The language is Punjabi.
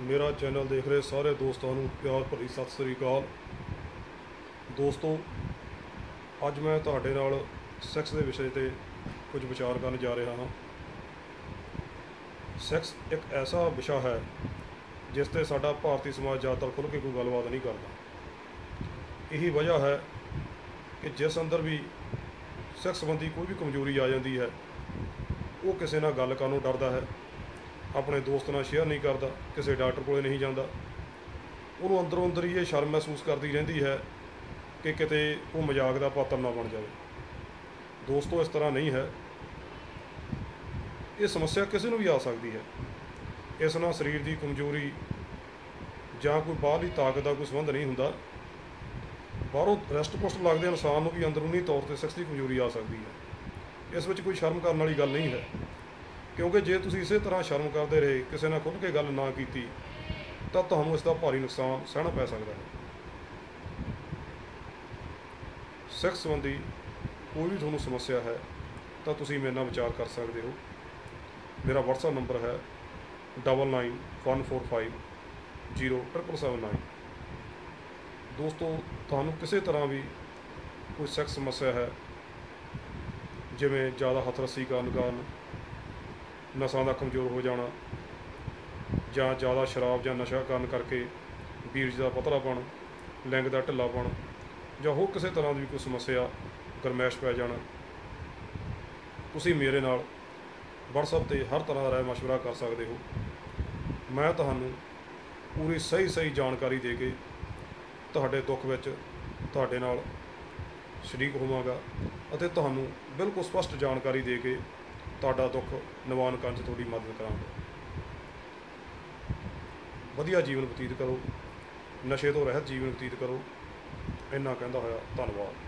ਮੇਰਾ ਚੈਨਲ ਦੇਖ ਰਹੇ ਸਾਰੇ ਦੋਸਤਾਂ ਨੂੰ ਪਿਆਰ ਭਰੀ ਸਤਿ ਸ੍ਰੀ ਅਕਾਲ। ਦੋਸਤੋ, ਅੱਜ ਮੈਂ ਤੁਹਾਡੇ ਨਾਲ ਸੈਕਸ ਦੇ ਵਿਸ਼ੇ ਤੇ ਕੁਝ ਵਿਚਾਰ ਕਰਨ ਜਾ ਰਿਹਾ ਹਾਂ। ਸੈਕਸ ਇੱਕ ਐਸਾ ਵਿਸ਼ਾ ਹੈ ਜਿਸ ਤੇ ਸਾਡਾ ਭਾਰਤੀ ਸਮਾਜ ਜ਼ਿਆਦਾਤਰ ਖੁੱਲ੍ਹ ਕੇ ਕੋਈ ਗੱਲਬਾਤ ਨਹੀਂ ਕਰਦਾ। ਇਹੀ ਵਜ੍ਹਾ ਹੈ ਕਿ ਜਿਸ ਅੰਦਰ ਵੀ ਸੈਕਸ ਸੰਬੰਧੀ ਕੋਈ ਵੀ ਕਮਜ਼ੋਰੀ ਆ ਜਾਂਦੀ ਹੈ, ਉਹ ਕਿਸੇ ਨਾਲ ਗੱਲ ਕਰਨ ਨੂੰ ਡਰਦਾ ਹੈ। ਆਪਣੇ ਦੋਸਤ ਨਾਲ ਸ਼ੇਅਰ ਨਹੀਂ ਕਰਦਾ, ਕਿਸੇ ਡਾਕਟਰ ਕੋਲੇ ਨਹੀਂ ਜਾਂਦਾ। ਉਹਨੂੰ ਅੰਦਰੋਂ ਅੰਦਰ ਹੀ ਇਹ ਸ਼ਰਮ ਮਹਿਸੂਸ ਕਰਦੀ ਰਹਿੰਦੀ ਹੈ ਕਿ ਕਿਤੇ ਉਹ ਮਜ਼ਾਕ ਦਾ ਪਾਤਰ ਨਾ ਬਣ ਜਾਵੇ। ਦੋਸਤੋ, ਇਸ ਤਰ੍ਹਾਂ ਨਹੀਂ ਹੈ। ਇਹ ਸਮੱਸਿਆ ਕਿਸੇ ਨੂੰ ਵੀ ਆ ਸਕਦੀ ਹੈ। ਇਸ ਨਾਲ ਸਰੀਰ ਦੀ ਕਮਜ਼ੋਰੀ ਜਾਂ ਕੋਈ ਬਾਹਰਲੀ ਤਾਕਤ ਦਾ ਕੋਈ ਸੰਬੰਧ ਨਹੀਂ ਹੁੰਦਾ। ਬਾਹਰੋਂ ਰੈਸਟ ਪੁਸਟ ਲੱਗਦੇ ਇਨਸਾਨ ਨੂੰ ਵੀ ਅੰਦਰੂਨੀ ਤੌਰ ਤੇ ਸਖਤ ਦੀ ਕਮਜ਼ੋਰੀ ਆ ਸਕਦੀ ਹੈ। ਇਸ ਵਿੱਚ ਕੋਈ ਸ਼ਰਮ ਕਰਨ ਵਾਲੀ ਗੱਲ ਨਹੀਂ ਹੈ। ਕਿਉਂਕਿ ਜੇ ਤੁਸੀਂ ਇਸੇ ਤਰ੍ਹਾਂ ਸ਼ਰਮ ਕਰਦੇ ਰਹੇ, ਕਿਸੇ ਨਾਲ ਖੁੱਲ੍ਹ ਕੇ ਗੱਲ ਨਾ ਕੀਤੀ, ਤਾਂ ਤੁਹਾਨੂੰ ਇਸ ਦਾ ਭਾਰੀ ਨੁਕਸਾਨ ਸਹਿਣਾ ਪੈ ਸਕਦਾ ਹੈ। ਸੈਕਸ ਸੰਬੰਧੀ ਕੋਈ ਵੀ ਤੁਹਾਨੂੰ ਸਮੱਸਿਆ ਹੈ, ਤਾਂ ਤੁਸੀਂ ਮੇਰੇ ਨਾਲ ਵਿਚਾਰ ਕਰ ਸਕਦੇ ਹੋ। ਮੇਰਾ WhatsApp ਨੰਬਰ ਹੈ 9914507779 ਦੋਸਤੋ, ਤੁਹਾਨੂੰ ਕਿਸੇ ਤਰ੍ਹਾਂ ਵੀ ਕੋਈ ਸੈਕਸ ਸਮੱਸਿਆ ਹੈ, ਜਿਵੇਂ ਜ਼ਿਆਦਾ ਹੱਥ-ਰੱਸੀ ਕਰਨ ਕਾਰਨ ਨਸਾਂ ਦਾ ਕਮਜ਼ੋਰ ਹੋ ਜਾਣਾ ਜਾਂ ਜ਼ਿਆਦਾ ਸ਼ਰਾਬ ਜਾਂ ਨਸ਼ਾ ਕਰਨ ਕਰਕੇ ਬੀਰਜ ਦਾ ਪਤਲਾਪਣ ਲਿੰਗ ਦਾ ਢਿੱਲਾਪਣ ਜਾਂ ਹੋਰ ਕਿਸੇ ਤਰ੍ਹਾਂ ਦੀ ਵੀ ਕੋਈ ਸਮੱਸਿਆ, ਗਰਮੈਸ਼ ਪੈ ਜਾਣਾ। ਤੁਸੀਂ ਮੇਰੇ ਨਾਲ WhatsApp ਤੇ ਹਰ ਤਰ੍ਹਾਂ ਦਾ ਰਾਏ ਮਸ਼ਵਰਾ ਕਰ ਸਕਦੇ ਹੋ। ਮੈਂ ਤੁਹਾਨੂੰ ਪੂਰੀ ਸਹੀ ਸਹੀ ਜਾਣਕਾਰੀ ਦੇ ਕੇ ਤੁਹਾਡੇ ਦੁੱਖ ਵਿੱਚ ਤੁਹਾਡੇ ਨਾਲ ਸ਼ਰੀਕ ਹੋਵਾਂਗਾ ਅਤੇ ਤੁਹਾਨੂੰ ਬਿਲਕੁਲ ਸਪਸ਼ਟ ਜਾਣਕਾਰੀ ਦੇ ਕੇ ਤੁਹਾਡਾ ਦੁੱਖ ਨਿਵਾਰਨ ਕਰਨ 'ਚ ਤੁਹਾਡੀ ਮਦਦ ਕਰਾਂਗੇ। ਵਧੀਆ ਜੀਵਨ ਬਤੀਤ ਕਰੋ। ਨਸ਼ੇ ਤੋਂ ਰਹਿਤ ਜੀਵਨ ਬਤੀਤ ਕਰੋ। ਇੰਨਾ ਕਹਿੰਦਾ ਹੋਇਆ, ਧੰਨਵਾਦ।